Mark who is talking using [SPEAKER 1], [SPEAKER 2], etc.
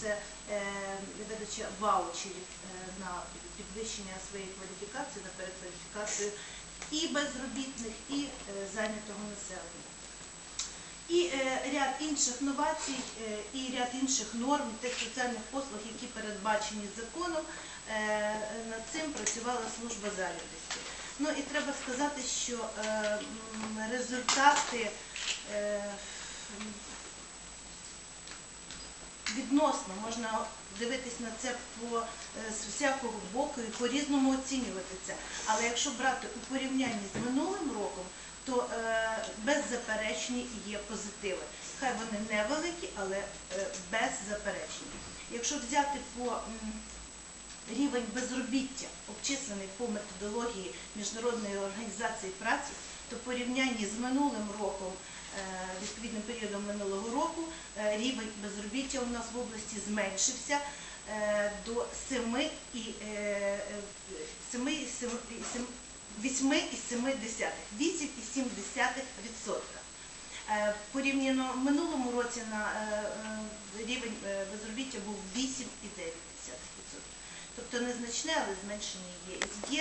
[SPEAKER 1] це е, видача ваучерів е, на підвищення своєї кваліфікації, на перекваліфікацію і безробітних, і е, зайнятого населення. І ряд інших новацій, і ряд інших норм тих соціальних послуг, які передбачені законом, над цим працювала служба зайнятості. Ну і треба сказати, що результати відносно можна дивитись на це по е, з всякого боку і по-різному оцінювати це. Але якщо брати у порівнянні з минулим роком, то е, беззаперечні є позитиви. Хай вони невеликі, але е, беззаперечні. Якщо взяти по рівень безробіття, обчислений по методології Міжнародної організації праці, то в порівнянні з минулим роком, відповідним періодом минулого року, е, рівень безробіття у нас в області зменшився е, до 7 і е, е, 7 і 7 і 7 8,7 8,7 відсотка. Е, Порівняно минулому році на рівень безробіття був 8,9 Тобто незначне, але зменшення. Є